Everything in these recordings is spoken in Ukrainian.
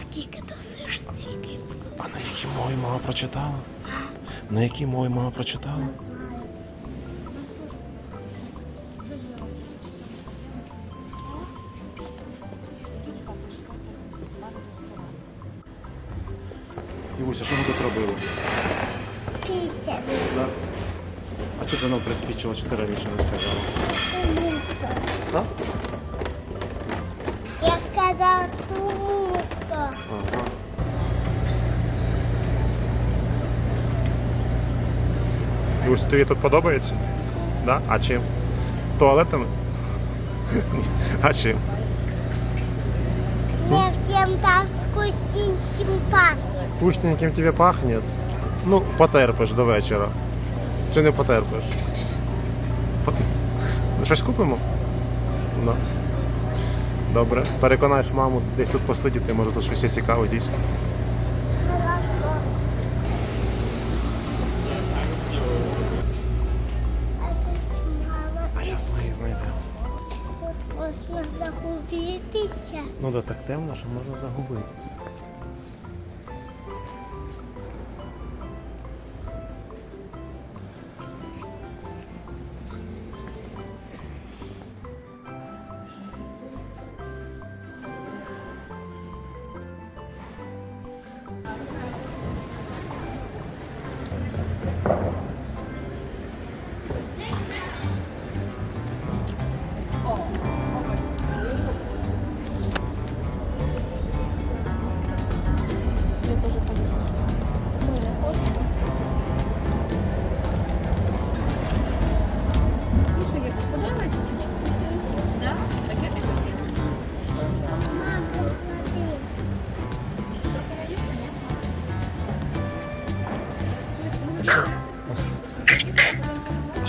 Скільки досиш, стільки. А на якій мові мама прочитала? На якій мові мама прочитала? Івуся, що ви тут робили? Тисяч. Да? А що ти нам приспічило, що ти раніше не сказала? А? Я сказала ту. Ага. Івусь, тобі тут подобається? Да? А чим? Туалетами? А чим? Мне всем так вкусненьким пахнет. Вкусненьким тебе пахнет. Ну, потерпиш до вечора. Чи не потерпиш? Щось купимо? Ну. Добре. Переконаєш маму десь тут посидіти, може тут щось є цікаве дійсно. А зараз ми її знайдемо. тут можна загубитися. Ну да, так темно, що можна загубитися.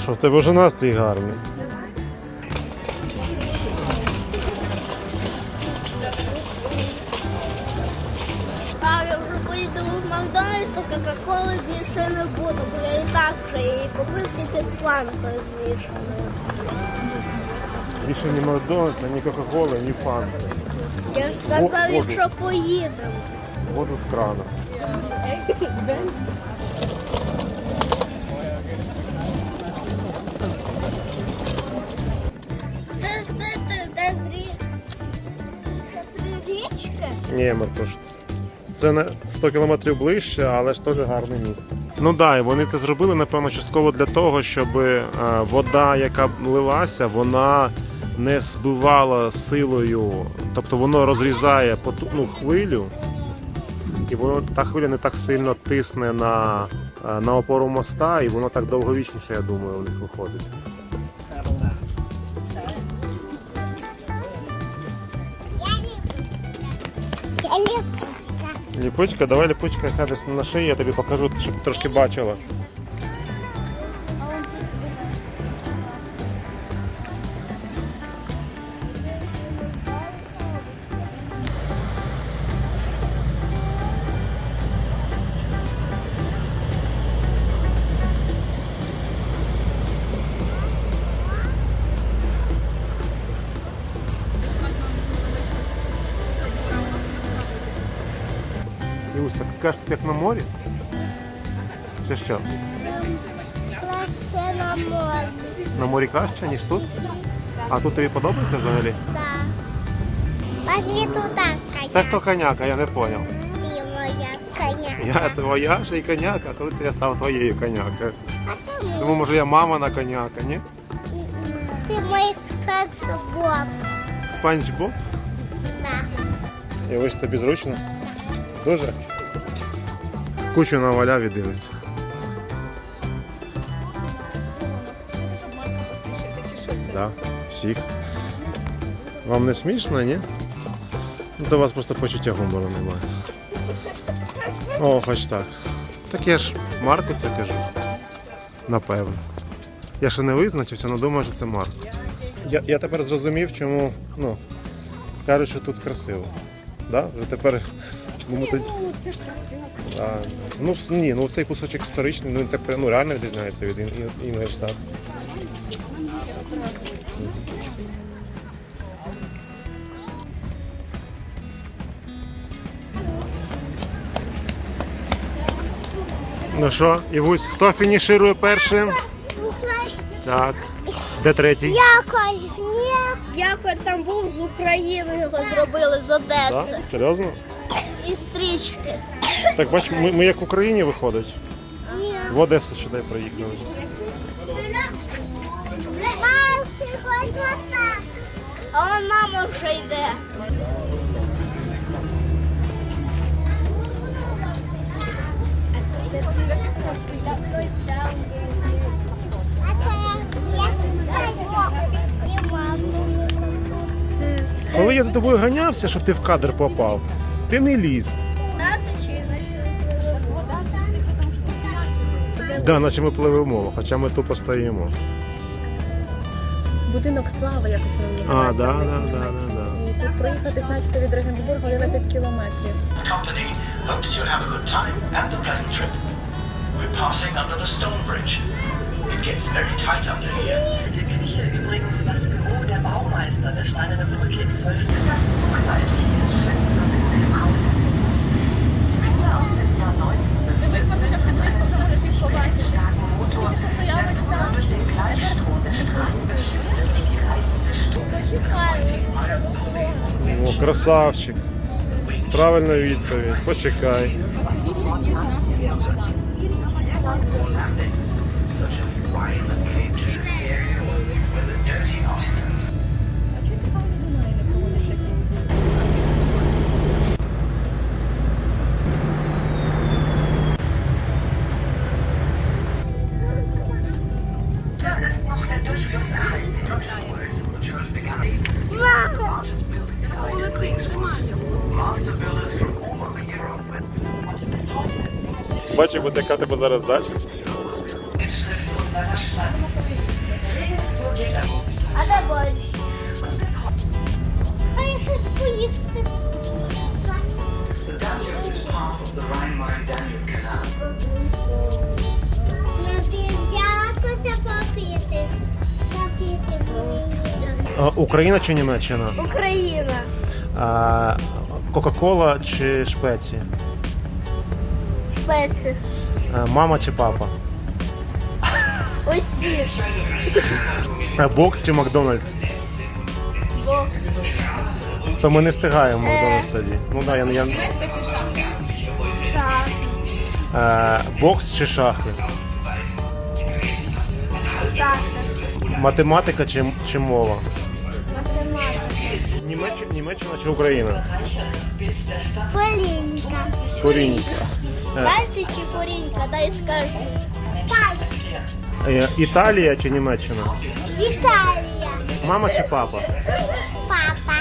Що в тебе вже настрій гарний? А я вже поїду в Макдональдс, то Кока-Коли більше не буду, бо я і так вже її купив тільки з фантою змішаною. Більше ні Макдональдса, ні Кока-Коли, ні Фанти. Я сказав, воду. якщо поїдемо. Воду з крана. Ні, Маркош. Це на 100 кілометрів ближче, але ж теж гарне місце. Ну так, да, і вони це зробили, напевно, частково для того, щоб е, вода, яка лилася, вона не збивала силою, тобто воно розрізає потужну хвилю, і воно та хвиля не так сильно тисне на, е, на опору моста, і воно так довговічніше, я думаю, у них виходить. Ліпучка, давай ліпучка сядеш на шию, я тобі покажу, щоб трошки бачила. Так ти кажеш, тут як на морі? Чи що? Класе на морі. На морі краще, ніж тут? А тут тобі подобається взагалі? Так. Пошли туди, коня. Це хто коняка, я не. Ти моя коня. Я твоя ж і коняка, коли це я став твоєю конякою. А тому Думаю, може я мама на коняка, ні? ти мій спецбоб. Спанч Боб? Так. І ось тобі зручно? Дуже? Кучу наваляв і дивиться. Да, всіх. Вам не смішно, ні? Ну, то у вас просто почуття гумору немає. О, хоч так. Так я ж Марку це кажу. Напевно. Я ще не визначився, але думаю, що це Марк. Я, я тепер зрозумів, чому ну, кажуть, що тут красиво. Да? Вже тепер. Ну, ми тоді... ну це красиво. А, ну, ні, ну цей кусочок історичний, ну, він так ну, реально відрізняється від ін- ін- інших штат. Ну що, Івусь, хто фініширує першим? Так. Де третій? Якось ні. Якось там був з України його зробили з Одеси. Так? Серйозно? І стрічки. Так бач, ми, ми як в Україні виходить. Ні. В Одесу сюди приїхали. А он мама вже йде. Коли я за тобою ганявся, щоб ти в кадр попав, ти не ліз. Да, наче ми пливемо, хоча ми тупо стоїмо. Будинок слави якось він А, називається. да, да, да, да, да. І тут проїхати, значить, від Регенсбурга 11 кілометрів. company hopes you have a good time and a pleasant trip. We're passing under the stone bridge. It gets very tight under here. Die Küche übrigens das Büro der Baumeister der Steinerne Brücke im 12. Jahrhundert zugleich hier О, красавчик. Правильна відповідь. Почекай. Such Буде яка тебе зараз зачіс. А де А я поїсти. Україна чи Німеччина? Україна. Кока-кола чи шпеці? Шпеці. Мама чи папа? Усі. А, бокс чи Макдональдс? Бокс. То ми не встигаємо Макдональдс тоді. Ну да, я, я... Так. А, бокс чи шахи? Так. Математика чи, чи мова? Німеччина, Німеччина чи Україна? Полінка. Корінська. Е, Пальці чи корінка, дай скажу. Пальці. е, Італія чи Німеччина? Віталія. Мама чи папа? Папа.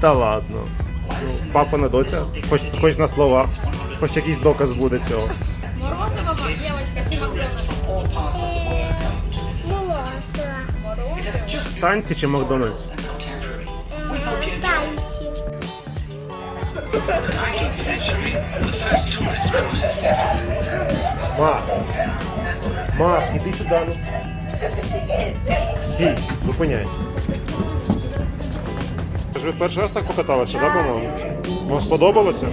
Та ладно. Ну, папа не доця, хоч, хоч на словах, хоч якийсь доказ буде цього. Молодця. Танці чи Макдональдс? Танці. Ма! Ма, іди сюди. Ну. Стій, зупиняйся. Ви перший раз так покаталися, так, по-моєму? Вам сподобалося?